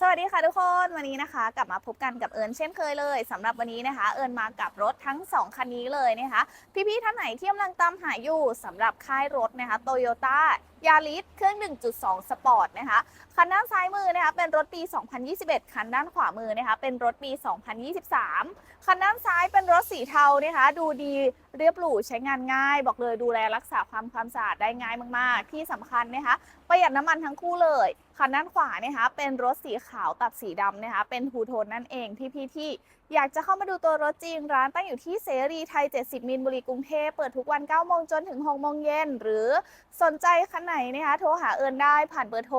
สวัสดีค่ะทุกคนวันนี้นะคะ กลับมาพบกันกับเอิญเช่นเคยเลยสำหรับวันนี้นะคะ เอิญมากับรถทั้ง 2 คันนี้เลยนะคะ พี่ๆท่านไหนที่กำลังตามหาอยู่สำหรับค่ายรถนะคะโตโยต้ายาริสเครื่อง 1.2 สปอร์ตนะคะ คันด้านซ้ายมือนะคะเป็นรถปี 2021 คันด้านขวามือนะคะเป็นรถปี 2023 คันด้านซ้ายเป็นรถสีเทานะคะ ดูดีเรียบหรูใช้งานง่าย บอกเลยดูแลรักษาความความสะอาดได้ง่ายมาก ๆ ที่สำคัญนะคะ ประหยัดน้ำมันทั้งคู่เลย คันด้านขวานะคะเป็นรถสีขาวตัดสีดำนะคะ เป็นทูโทนนั่นเองที่พี่ที่อยากจะเข้ามาดูตัวรถจริง ร้านตั้งอยู่ที่เสรีไทย 70 มิลบุรีกรุงเทพเปิดทุกวัน9โมงจนถึง6โมงเย็นหรือสนใจคันไหนนะคะโทรหาเอิญได้ผ่านเบอร์โทร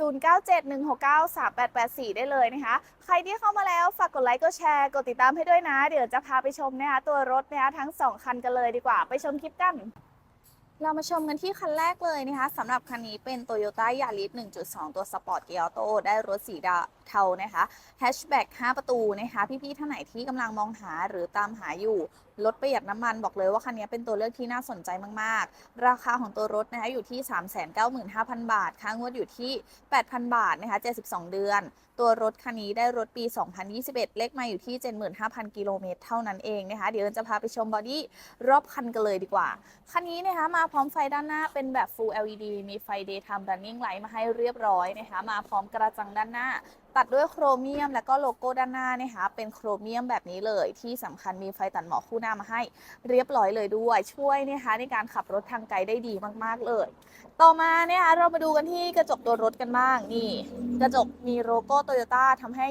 0971693884 ได้เลยนะคะ ใครที่เข้ามาแล้วฝากกดไลค์กดแชร์กดติดตามให้ด้วยนะ เดี๋ยวจะพาไปชมนะคะตัวรถนะคะทั้ง 2 คันกันเลยดีกว่าไปชมคลิปกัน เรามาชมกันที่คันแรกเลยนะคะสำหรับคันนี้เป็น Toyota Yaris 1.2 ตัว Sport Gear Auto ได้รถสีดาเทานะคะแฮชแบ็ก5ประตูนะคะ พี่ๆท่านไหนที่กำลังมองหาหรือตามหาอยู่รถประหยัดน้ำมันบอกเลยว่าคันนี้เป็นตัวเลือกที่น่าสนใจมากๆ ราคาของตัวรถนะคะอยู่ที่ 395,000 บาท ค่างวดอยู่ที่ 8,000 บาทนะคะ72 เดือน ตัวรถคันนี้ได้รถปี 2021 เลขมาอยู่ที่ 75,000 กิโลเมตรเท่านั้นเองนะคะ เดี๋ยวจะพาไปชมบอดี้รอบคันกันเลยดีกว่า คันนี้นะคะมาพร้อมไฟด้านหน้าเป็นแบบ Full LED มีไฟ Daytime Running Light มาให้เรียบร้อยนะคะ มาพร้อมกระจังด้านหน้าตัดด้วยโครเมียมแล้วก็โลโก้ด้านหน้านะคะเป็นโครเมียมแบบนี้เลย ที่สำคัญมีไฟตัดหมอกคู่หน้ามาให้เรียบร้อยเลยด้วย ช่วยนะคะในการขับรถทางไกลได้ดีมากๆเลย ต่อมาเนี่ยเรามาดูกันที่กระจกตัวรถกันบ้างนี่ กระจกมีโลโก้โตโยต้าทำให้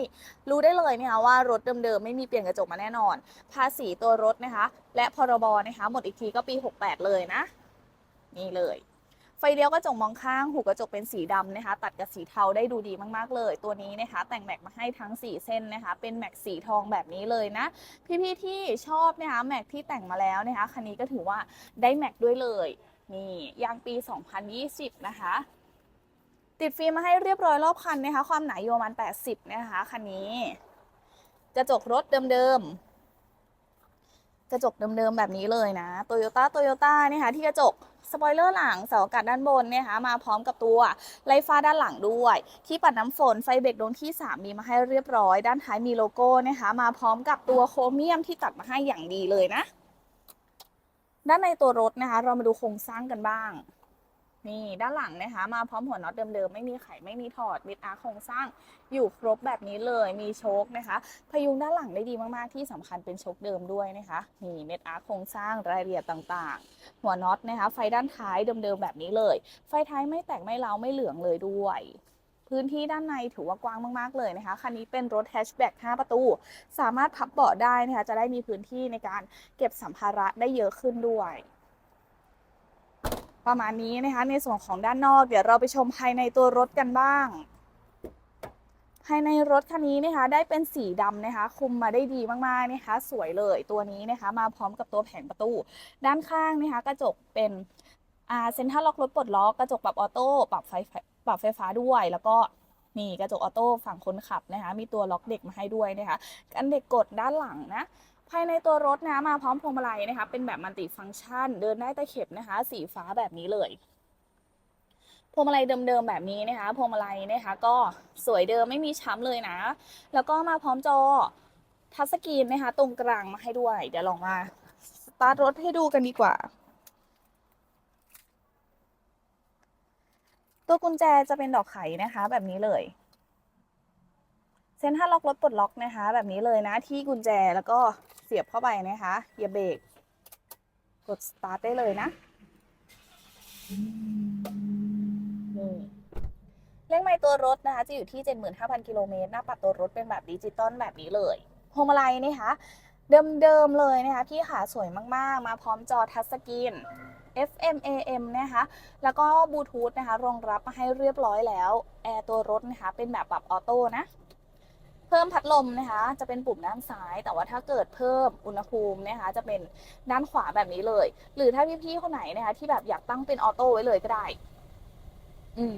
รู้ได้เลยนะคะว่ารถเดิมๆไม่มีเปลี่ยนกระจกมาแน่นอน ภาษีตัวรถนะคะ และพรบนะคะหมดอีกทีก็ปี 68 เลยนะ นี่เลย ไฟเลี้ยวกระจกมองข้าง หูกระจกเป็นสีดำนะคะ ตัดกับสีเทาได้ดูดีมากๆเลย ตัวนี้นะคะ แต่งแม็กมาให้ทั้ง 4 เส้นนะคะ เป็นแม็กสีทองแบบนี้เลยนะ พี่ๆที่ชอบนะคะแม็กที่แต่งมาแล้วนะคะคันนี้ก็ถือว่าได้แม็กด้วยเลยนี่ยางปี 2020 นะคะติดฟิล์มมาให้เรียบร้อยรอบคันนะคะ ความหนาอยู่ประมาณ80 นะคะ คันนี้ กระจกรถเดิมๆ กระจกเดิมๆแบบนี้เลยนะโตโยต้าโตโยต้าเนี่ยค่ะที่กระจกสปอยเลอร์หลังเสาอากาศด้านบนเนี่ยค่ะมาพร้อมกับตัวไลฟ้าด้านหลังด้วย ที่ปัดน้ำฝนไฟเบรกดวงที่ 3 มีมาให้เรียบร้อย ด้านท้ายมีโลโก้นะคะมาพร้อมกับตัวโครเมียมที่ตัดมาให้อย่างดีเลยนะ ด้านในตัวรถนะคะ เรามาดูโครงสร้างกันบ้าง นี่ด้านหลังนะคะ มาพร้อมหัวน็อตเดิมๆ ไม่มีไขไม่มีถอดมิดอาร์โครงสร้างอยู่ครบแบบนี้เลยมีโชคนะคะ พยุงด้านหลังได้ดีมากๆที่สำคัญเป็นโชคเดิมด้วยนะคะนี่เม็ดอาร์โครงสร้างรายละเอียดต่างๆ หัวน็อตนะคะ ไฟด้านท้ายเดิมๆแบบนี้เลย ไฟท้ายไม่แตกไม่เล้าไม่เหลืองเลยด้วยพื้นที่ด้านในถือว่ากว้างมาก ๆ เลยนะคะ คันนี้เป็นรถแฮชแบ็ก5 ประตู สามารถพับเบาะได้นะคะ จะได้มีพื้นที่ในการเก็บสัมภาระได้เยอะขึ้นด้วย ประมาณนี้นะคะในส่วนของด้านนอก เดี๋ยวเราไปชมภายในตัวรถกันบ้าง ภายในรถคันนี้นะคะได้เป็นสีดำนะคะ คุมมาได้ดีมากๆนะคะ สวยเลยตัวนี้นะคะ มาพร้อมกับตัวแผงประตู ด้านข้างนะคะกระจกเป็นเซ็นทรัลล็อกรถปลดล็อกกระจกปรับออโต้ปรับไฟปรับไฟฟ้าด้วย แล้วก็นี่กระจกออโต้ฝั่งคนขับนะคะ มีตัวล็อกเด็กมาให้ด้วยนะคะกันเด็กกดด้านหลังนะ ภายในตัวรถนะมาพร้อมพวงมาลัยนะคะ เป็นแบบมัลติฟังก์ชัน เดินได้ตะเข็บนะคะ สีฟ้าแบบนี้เลยพวงมาลัยเดิมๆแบบนี้นะคะพวงมาลัยนะคะก็สวยเดิมไม่มีช้ำเลยนะ แล้วก็มาพร้อมจอทัชสกรีนนะคะ ตรงกลางมาให้ด้วย เดี๋ยวลองมาสตาร์ทรถให้ดูกันดีกว่า ตัวกุญแจจะเป็นดอกไขนะคะ แบบนี้เลย เซ็นทรัลล็อกรถปลดล็อกนะคะ แบบนี้เลยนะที่กุญแจแล้วก็เสียบเข้าไปนะคะอย่าเบรกกดสตาร์ทได้เลยนะนี่เลขไมล์ตัวรถนะคะจะอยู่ที่ 75,000 กิโลเมตรหน้าปัดตัวรถเป็นแบบดิจิตอลแบบนี้เลยพวงมาลัยนะคะเดิมๆเลยนะคะพี่ขาสวยมากๆ มาพร้อมจอทัชสกรีน FM AM นะคะ แล้วก็บลูทูธนะคะ รองรับมาให้เรียบร้อยแล้ว แอร์ตัวรถนะคะ เป็นแบบปรับออโต้นะ เพิ่มพัดลมนะคะจะเป็นปุ่มด้านซ้าย แต่ว่าถ้าเกิดเพิ่มอุณหภูมินะคะจะเป็นด้านขวาแบบนี้เลย หรือถ้าพี่ๆคนไหนนะคะที่แบบอยากตั้งเป็นออโต้ไว้เลยก็ได้ อืม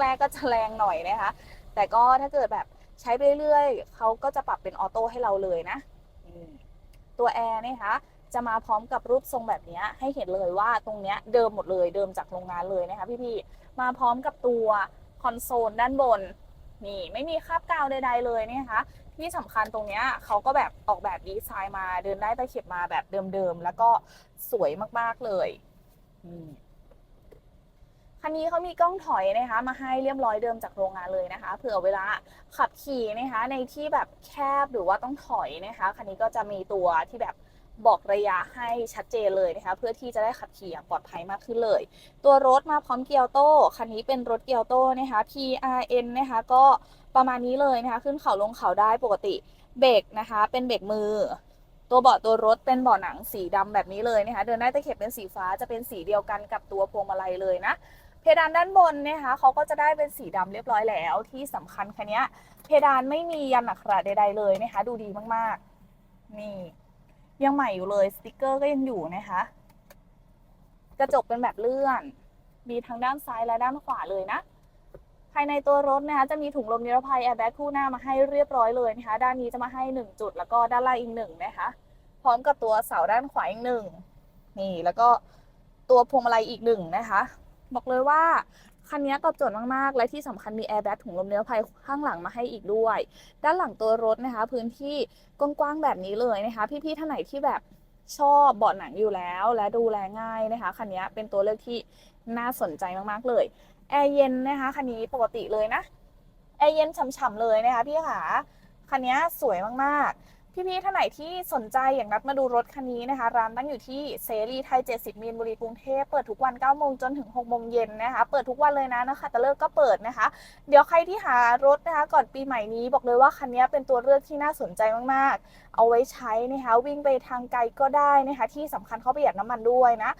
แรกๆก็จะแรงหน่อยนะคะ แต่ก็ถ้าเกิดแบบใช้ไปเรื่อยๆเขาก็จะปรับเป็นออโต้ให้เราเลยนะตัวแอร์นะคะจะมาพร้อมกับรูปทรงแบบนี้ให้เห็นเลยว่าตรงเนี้ยเดิมหมดเลยเดิมจากโรงงานเลยนะคะพี่ๆมาพร้อมกับตัวคอนโซลด้านบน นี่ไม่มีคราบกาวใดๆเลยนะคะที่สำคัญตรงเนี้ยเขาก็แบบออกแบบดีไซน์มาเดินได้ตะเข็บมาแบบเดิมๆ แล้วก็สวยมากๆเลยคันนี้เขามีกล้องถอยนะคะ มาให้เรียบร้อยเดิมจากโรงงานเลยนะคะ เผื่อเวลาขับขี่นะคะ ในที่แบบแคบหรือว่าต้องถอยนะคะ คันนี้ก็จะมีตัวที่แบบ บอกระยะให้ชัดเจนเลยนะคะเพื่อที่จะได้ขับขี่อย่างปลอดภัยมากขึ้นเลย ตัวรถมาพร้อมเกียร์โต้คันนี้เป็นรถเกียร์โต้นะคะ PRN นะคะก็ประมาณนี้เลยนะคะ ขึ้นเขาลงเขาได้ปกติเบรกนะคะ เป็นเบรกมือ ตัวเบาะตัวรถเป็นเบาะหนังสีดำแบบนี้เลยนะคะ เดินได้ตะเข็บเป็นสีฟ้าจะเป็นสีเดียวกันกับตัวพวงมาลัยเลยนะเพดานด้านบนนะคะเขาก็จะได้เป็นสีดำเรียบร้อยแล้ว ที่สำคัญคันนี้เพดานไม่มียันอักขระใดๆเลยนะคะ ดูดีมากๆ นี่ ยังใหม่อยู่เลยสติกเกอร์ก็ยังอยู่นะคะ กระจกเป็นแบบเลื่อน มีทั้งด้านซ้ายและด้านขวาเลยนะ ภายในตัวรถนะคะจะมีถุงลมนิรภัยแอร์แบ็กคู่หน้ามาให้เรียบร้อยเลยนะคะ ด้านนี้จะมาให้ 1 จุด แล้วก็ด้านล่างอีกหนึ่งนะคะ พร้อมกับตัวเสาด้านขวาอีกหนึ่งนี่แล้วก็ตัวพวงมาลัยอีกหนึ่งนะคะ บอกเลยว่า คันนี้ตอบโจทย์มาก ๆ และที่สำคัญมีแอร์แบ็กถุงลมนิรภัยข้างหลังมาให้อีกด้วย ด้านหลังตัวรถนะคะ พื้นที่กว้างๆแบบนี้เลยนะคะ พี่ๆท่านไหนที่แบบชอบเบาะหนังอยู่แล้ว และดูแลง่ายนะคะคันนี้เป็นตัวเลือกที่น่าสนใจมากๆเลยแอร์เย็นนะคะคันนี้ปกติเลยนะแอร์เย็นฉ่ำๆเลยนะคะพี่ขาคันนี้สวยมากๆ พี่ๆท่านไหนที่สนใจอย่างนัดมาดูรถคันนี้นะคะ ร้านตั้งอยู่ที่เสรีไทย 70 มีนบุรีกรุงเทพเปิดทุกวัน9โมงจนถึง6โมงเย็นนะคะ เปิดทุกวันเลยนะนะคะแต่เลิกก็เปิดนะคะ เดี๋ยวใครที่หารถนะคะ ก่อนปีใหม่นี้บอกเลยว่าคันนี้เป็นตัวเลือกที่น่าสนใจมากๆ เอาไว้ใช้นะคะวิ่งไปทางไกลก็ได้นะคะที่สำคัญเขาประหยัดน้ำมันด้วยนะ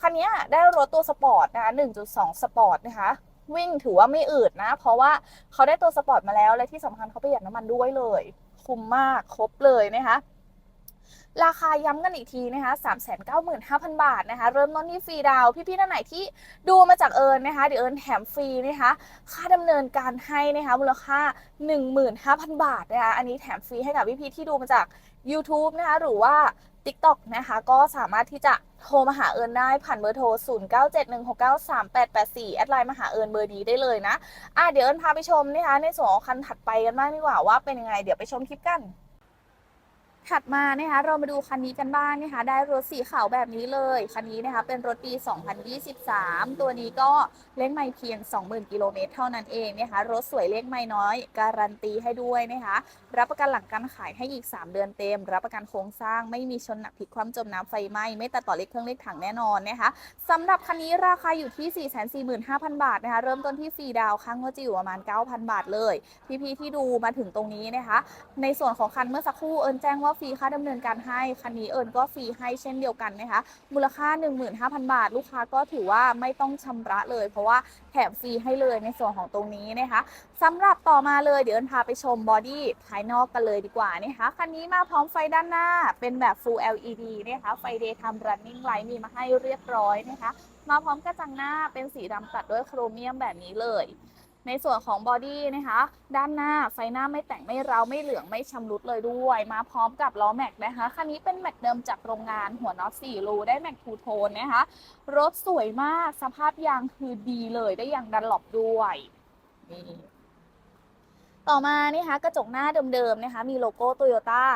คันนี้ได้รถตัวสปอร์ตนะคะ1.2 สปอร์ตนะคะวิ่งถือว่าไม่อืดนะ เพราะว่าเขาได้ตัวสปอร์ตมาแล้วและที่สำคัญเขาประหยัดน้ำมันด้วยเลย คุ้มมากครบเลยนะคะราคาย้ำกันอีกทีนะคะ395,000 บาทนะคะ เริ่มต้นที่ฟรีดาวพี่ๆท่านไหนที่ดูมาจากเอิญนะคะเดี๋ยวเอิญแถมฟรีนะคะ ค่าดำเนินการให้นะคะมูลค่า 15,000 บาทนะคะ อันนี้แถมฟรีให้กับพี่ๆที่ดูมาจาก YouTube นะคะ หรือว่า TikTok นะคะ ก็สามารถที่จะโทรมาหาเอิญได้ผ่านเบอร์โทร 0971693884 แอดไลน์มาหาเอิญเบอร์นี้ได้เลยนะอะเดี๋ยวเอิญพาไปชมนะคะในส่วนของคันถัดไปกันบ้างดีกว่าว่าเป็นยังไง เดี๋ยวไปชมคลิปกัน ถัดมานะคะเรามาดูคันนี้กันบ้างนะคะได้รถสีขาวแบบนี้เลย คันนี้นะคะเป็นรถปี 2023 ตัวนี้ก็เลขไม่เพียง 20,000 กิโลเมตรเท่านั้นเองนะคะรถสวยเลขไม่น้อย การันตีให้ด้วยนะคะรับประกันหลังการขายให้อีก 3 เดือนเต็ม รับประกันโครงสร้างไม่มีชนหนักพลิกคว่ำจมน้ำไฟไหม้ไม่ตัดต่อเลขเครื่องเลขถังแน่นอนนะคะสำหรับคันนี้ราคาอยู่ที่ 445,000 บาทนะคะเริ่มต้นที่ฟรีดาวค้างงวดจะอยู่ประมาณ 9,000 บาทเลยพี่ๆที่ดูมาถึงตรงนี้นะคะในส่วนของคันเมื่อสักครู่เอิญแจ้งว่าฟรีค่าดำเนินการให้ คันนี้เอิญก็ฟรีให้เช่นเดียวกันนะคะ มูลค่า 15,000 บาท ลูกค้าก็ถือว่าไม่ต้องชำระเลย เพราะว่าแถมฟรีให้เลยในส่วนของตรงนี้นะคะสำหรับต่อมาเลยเดี๋ยวเอิญพาไปชมบอดี้ภายนอกกันเลยดีกว่านะคะคันนี้มาพร้อมไฟด้านหน้าเป็นแบบ Full LED นะคะไฟ Daytime Running Light มีมาให้เรียบร้อยนะคะ มาพร้อมกระจังหน้าเป็นสีดำตัดด้วยโครเมียมแบบนี้เลย ในส่วนของบอดี้นะคะ ด้านหน้าไฟหน้าไม่แต่งไม่เร้าไม่เหลืองไม่ชำรุดเลยด้วย มาพร้อมกับล้อแม็กนะคะคันนี้เป็นแม็กเดิมจากโรงงานหัวน็อต4รูได้แม็กทูโทนนะคะ รถสวยมากสภาพยางคือดีเลยได้ยางดันหลบด้วยนี่ต่อมานะคะกระจกหน้าเดิมๆนะคะ มีโลโก้โตโยต้า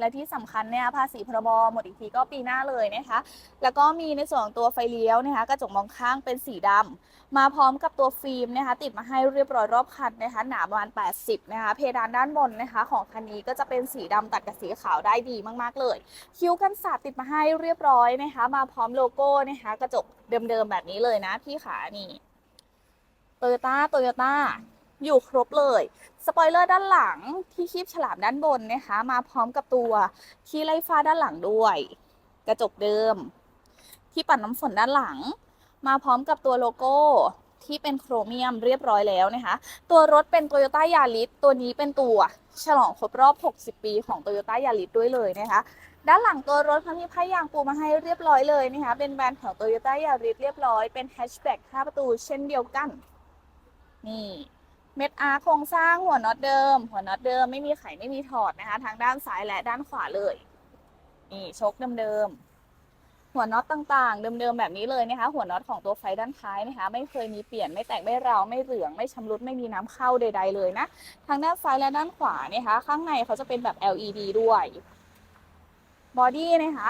และที่สำคัญเนี่ยภาษีพรบหมดอีกทีก็ปีหน้าเลยนะคะ แล้วก็มีในส่วนของตัวไฟเลี้ยวนะคะกระจกมองข้างเป็นสีดำมาพร้อมกับตัวฟิล์มนะคะติดมาให้เรียบร้อยรอบคันนะคะหนาประมาณ 80นะคะเพดานด้านบนนะคะของคันนี้ก็จะเป็นสีดำตัดกับสีขาวได้ดีมากๆเลย คิ้วกันสาดติดมาให้เรียบร้อยนะคะ มาพร้อมโลโก้นะคะกระจกเดิมๆแบบนี้เลยนะพี่ขานี่โตโยต้าโตโยต้า อยู่ครบเลยสปอยเลอร์ด้านหลังที่คีบฉลามด้านบนนะคะ มาพร้อมกับตัวที่ไล่ฟ้าด้านหลังด้วย กระจกเดิม ที่ปัดน้ำฝนด้านหลัง มาพร้อมกับตัวโลโก้ที่เป็นโครเมียมเรียบร้อยแล้วนะคะ ตัวรถเป็น Toyota Yaris ตัวนี้เป็นตัวฉลองครบรอบ 60 ปีของ Toyota Yaris ด้วยเลยนะคะ ด้านหลังตัวรถเขามีผ้ายางปูมาให้เรียบร้อยเลยนะคะ เป็นแบรนด์ของ Toyota Yaris เรียบร้อย เป็นแฮชแบ็ก5ประตูเช่นเดียวกัน นี่ เม็ดอาร์โครงสร้างหัวน็อตเดิม หัวน็อตเดิมไม่มีไขไม่มีถอดนะคะทางด้านซ้ายและด้านขวาเลย นี่ชคเดิมๆหัวน็อตต่างๆ เดิมๆแบบนี้เลยนะคะ หัวน็อตของตัวไฟด้านท้ายนะคะ ไม่เคยมีเปลี่ยนไม่แตกไม่ราวไม่เหลืองไม่ชำรุดไม่มีน้ำเข้าใด ๆ เลยนะทางด้านซ้ายและด้านขวานะคะ ข้างในเขาจะเป็นแบบ LED ด้วยบอดี้นะคะ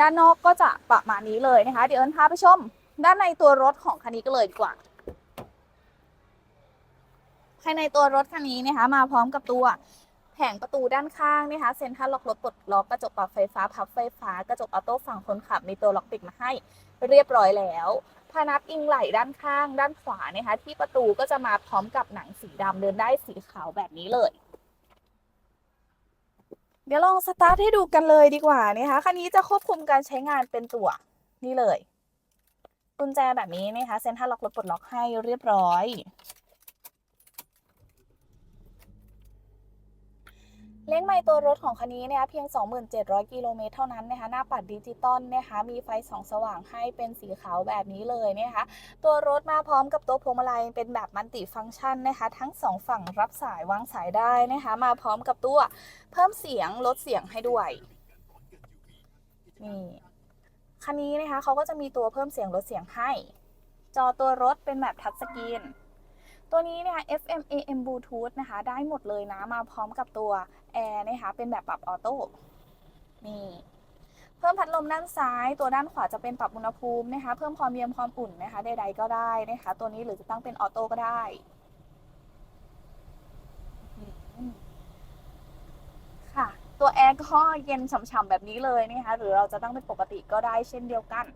ด้านนอกก็จะประมาณนี้เลยนะคะ เดี๋ยวเอิญพาไปชม ด้านในตัวรถของคันนี้ก็เลยดีกว่า ภายในตัวรถคันนี้นะคะ มาพร้อมกับตัวแผงประตูด้านข้างนะคะเซ็นทรัลล็อกรถปลดล็อกกระจกปรับไฟฟ้าพับไฟฟ้ากระจกออโต้ฝั่งคนขับมีตัวล็อกปิดมาให้เรียบร้อยแล้วพนักอิงไหล่ด้านข้าง ด้านขวานะคะที่ประตูก็จะมาพร้อมกับหนังสีดำเดินได้สีขาวแบบนี้เลย เดี๋ยวลองสตาร์ทให้ดูกันเลยดีกว่านะคะคันนี้จะควบคุมการใช้งานเป็นตัวนี่เลยกุญแจแบบนี้นะคะเซ็นทรัลล็อกรถปลดล็อกให้เรียบร้อย เล้งไมล์ตัวรถของคันนี้นะคะเพียง 27,000 กิโลเมตรเท่านั้นนะคะหน้าปัดดิจิตอลนะคะมีไฟสองสว่างให้เป็นสีขาวแบบนี้เลยนะคะตัวรถมาพร้อมกับตัวพวงมาลัยเป็นแบบมัลติฟังก์ชันนะคะทั้งสองฝั่งรับสายวางสายได้นะคะมาพร้อมกับตัวเพิ่มเสียงลดเสียงให้ด้วยนี่คันนี้นะคะเขาก็จะมีตัวเพิ่มเสียงลดเสียงให้ จอตัวรถเป็นแบบทัชสกรีน ตัวนี้นะคะ FM AM Bluetooth นะคะ ได้หมดเลยนะ มาพร้อมกับตัวแอร์นะคะ เป็นแบบปรับออโต้ นี่ เพิ่มพัดลมด้านซ้าย ตัวด้านขวาจะเป็นปรับอุณหภูมินะคะ เพิ่มความเย็นความอุ่นนะคะ ใดๆก็ได้นะคะ ตัวนี้หรือจะตั้งเป็นออโต้ก็ได้ค่ะตัวแอร์ก็เย็นฉ่ำๆแบบนี้เลยนะคะหรือเราจะตั้งเป็นปกติก็ได้เช่นเดียวกัน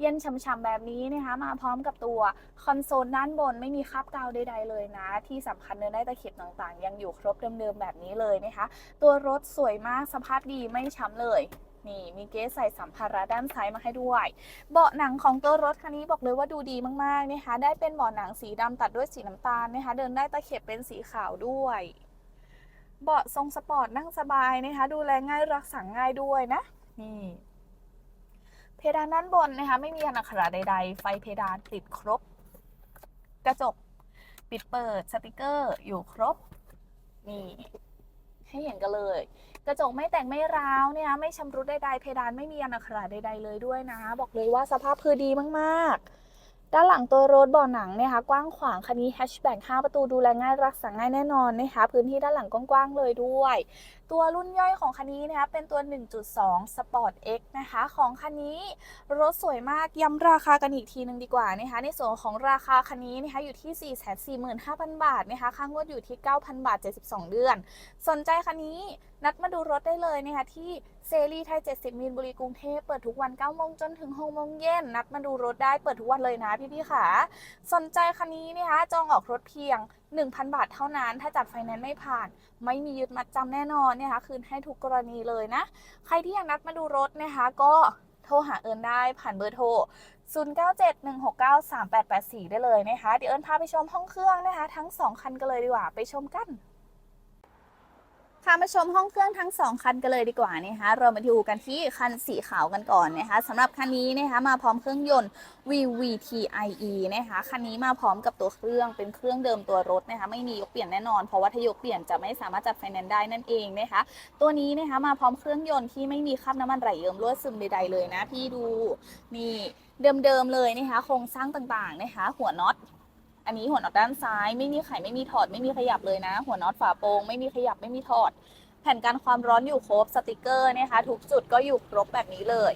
เย็นฉ่ำๆแบบนี้นะคะมาพร้อมกับตัวคอนโซลด้านบนไม่มีคราบกาวใดๆเลยนะ ที่สำคัญเนื้อได้ตะเข็บต่างๆ ยังอยู่ครบเดิมๆแบบนี้เลยนะคะ ตัวรถสวยมากสภาพดีไม่ช้ำเลยนี่มีเกสใส่สัมภาระด้านซ้ายมาให้ด้วย เบาะหนังของตัวรถคันนี้บอกเลยว่าดูดีมากๆนะคะได้เป็นเบาะหนังสีดำตัดด้วยสีน้ำตาลนะคะเดินได้ตะเข็บเป็นสีขาวด้วย เบาะทรงสปอร์ตนั่งสบายนะคะดูแลง่ายรักษาง่ายด้วยนะนี่ เพดานด้านบนนะคะ ไม่มีอนอักขระใด ๆ ไฟเพดานติดครบ กระจกปิดเปิดสติกเกอร์อยู่ครบ นี่ ให้เห็นกันเลย กระจกไม่แต่งไม่ร้าวเนี่ยไม่ชำรุดใดๆเพดานไม่มีอนอักขระใด ๆ เลยด้วยนะ บอกเลยว่าสภาพคือดีมากๆ ด้านหลังตัวรถเบาะหนังเนี่ยค่ะกว้างขวางคันนี้แฮชแบ็ก5ประตูดูแลง่ายรักษาง่ายแน่นอนนะคะพื้นที่ด้านหลังกว้างๆเลยด้วย ตัวรุ่นย่อยของคันนี้นะคะเป็นตัว 1.2 Sport X นะคะ ของคันนี้รถสวยมากย้ำราคากันอีกทีหนึ่งดีกว่านะคะในส่วนของราคาคันนี้นะคะอยู่ที่ 445,000 บาทนะคะค่างวดอยู่ที่ 9,000 บาท 72 เดือน สนใจคันนี้นัดมาดูรถได้เลยนะคะที่เซรีไทย 70 มีนบุรีกรุงเทพเปิดทุกวัน9โมงจนถึง6โมงเย็นนัดมาดูรถได้เปิดทุกวันเลยนะพี่ๆค่ะ สนใจคันนี้นะคะจองออกรถเพียง1,000 บาทเท่านั้น ถ้าจัดไฟแนนซ์ไม่ผ่าน ไม่มียึดมัดจำแน่นอนเนี่ยค่ะคืนให้ทุกกรณีเลยนะ ใครที่อยากนัดมาดูรถนะคะก็โทรหาเอิญได้ผ่านเบอร์โทร 0971693884 ได้เลยนะคะ เดี๋ยวเอิญพาไปชมห้องเครื่องนะคะ ทั้ง 2 คันกันเลยดีกว่า ไปชมกัน พามาชมห้องเครื่องทั้ง 2 คันกันเลยดีกว่านะคะเรามาดูกันที่คันสีขาวกันก่อนนะคะสำหรับคันนี้นะคะมาพร้อมเครื่องยนต์ VVT-IE นะคะคันนี้มาพร้อมกับตัวเครื่องเป็นเครื่องเดิมตัวรถนะคะไม่มียกเปลี่ยนแน่นอนเพราะว่าถ้ายกเปลี่ยนจะไม่สามารถจัดไฟแนนซ์ได้นั่นเองนะคะตัวนี้นะคะมาพร้อมเครื่องยนต์ที่ไม่มีคราบน้ำมันไหลเยิ้มรั่วซึมใดๆเลยนะพี่ดูนี่เดิมๆเลยนะคะโครงสร้างต่างๆนะคะหัวน็อต อันนี้หัวน็อตด้านซ้าย ไม่มีไขไม่มีถอดไม่มีขยับเลยนะ หัวน็อตฝาโปรงไม่มีขยับไม่มีถอด แผ่นกันความร้อนอยู่ครบสติกเกอร์นะคะทุกจุดก็อยู่ครบแบบนี้เลย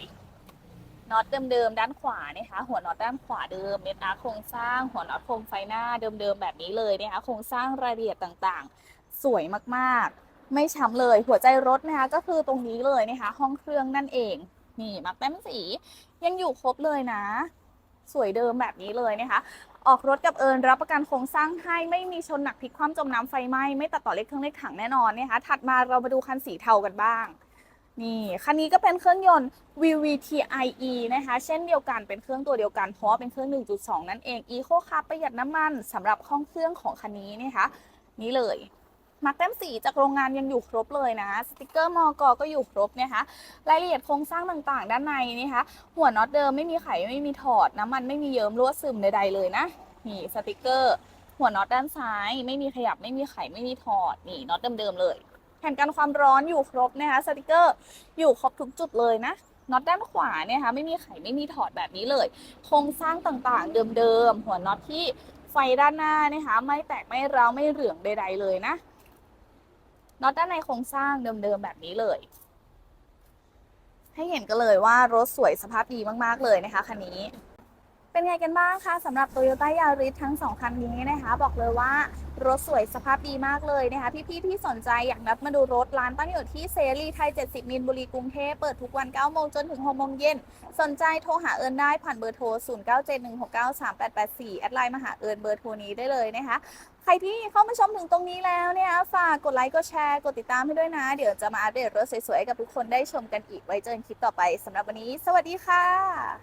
น็อตเดิมๆด้านขวานะคะ หัวน็อตด้านขวาเดิมเม็ดอาร์โครงสร้าง หัวน็อตโคมไฟหน้าเดิมๆแบบนี้เลยนะคะโครงสร้างรายละเอียดต่างๆ สวยมากๆ ไม่ช้ำเลยหัวใจรถนะคะก็คือตรงนี้เลยนะคะ ห้องเครื่องนั่นเองนี่มักแต้มสียังอยู่ครบเลยนะ สวยเดิมแบบนี้เลยนะคะ ออกรถกับเอิญรับประกันโครงสร้างให้ไม่มีชนหนักพลิกคว่ำจมน้ำไฟไหม้ไม่ตัดต่อเล็กเครื่องเล็กถังแน่นอนนะคะถัดมาเรามาดูคันสีเทากันบ้างนี่คันนี้ก็เป็นเครื่องยนต์ VVT-IE นะคะ เช่นเดียวกันเป็นเครื่องตัวเดียวกัน เพราะว่าเป็นเครื่อง 1.2 นั่นเอง Eco Car ประหยัดน้ำมันสำหรับห้องเครื่องของคันนี้นะคะ นี่เลย มาร์กแต้มสีจากโรงงานยังอยู่ครบเลยนะ สติกเกอร์มอกก็อยู่ครบนะคะรายละเอียดโครงสร้างต่างๆ ด้านในนะคะ หัวน็อตเดิมไม่มีไขไม่มีถอดน้ำมันไม่มีเยิ้มรั่วซึมใดๆเลยนะนี่สติกเกอร์ หัวน็อตด้านซ้าย ไม่มีขยับไม่มีไขไม่มีถอดนี่น็อตเดิมๆเลยแผ่นกันความร้อนอยู่ครบนะคะสติกเกอร์อยู่ครบทุกจุดเลยนะน็อตด้านขวาเนี่ยค่ะไม่มีไขไม่มีถอดแบบนี้เลย โครงสร้างต่างๆ เดิมๆหัวน็อตที่ไฟด้านหน้านะคะไม่แตกไม่ร้าวไม่เหลืองใด ๆ เลยนะ น็อตด้านในโครงสร้างเดิมๆแบบนี้เลย ให้เห็นกันเลยว่ารถสวยสภาพดีมากๆเลยนะคะคันนี้ เป็นไงกันบ้างคะสำหรับ Toyota Yaris ทั้ง 2 คันนี้นะคะ บอกเลยว่า รถสวยสภาพดีมากเลยนะคะ พี่ๆที่สนใจอยากนัดมาดูรถร้านตั้งอยู่ที่เซรีไทย 70 มิลบุรีกรุงเทพเปิดทุกวัน 9 โมงจนถึง 6 โมงเย็น สนใจโทรหาเอิญได้ผ่านเบอร์โทร 0971693884 แอดไลน์มาหาเอิญเบอร์โทรนี้ได้เลยนะคะ ใครที่เข้ามาชมถึงตรงนี้แล้วเนี่ยฝากกดไลค์กดแชร์กดติดตามให้ด้วยนะ เดี๋ยวจะมาอัปเดตรถสวยๆกับทุกคนได้ชมกันอีกไว้เจอกันคลิปต่อไปสำหรับวันนี้ สวัสดีค่ะ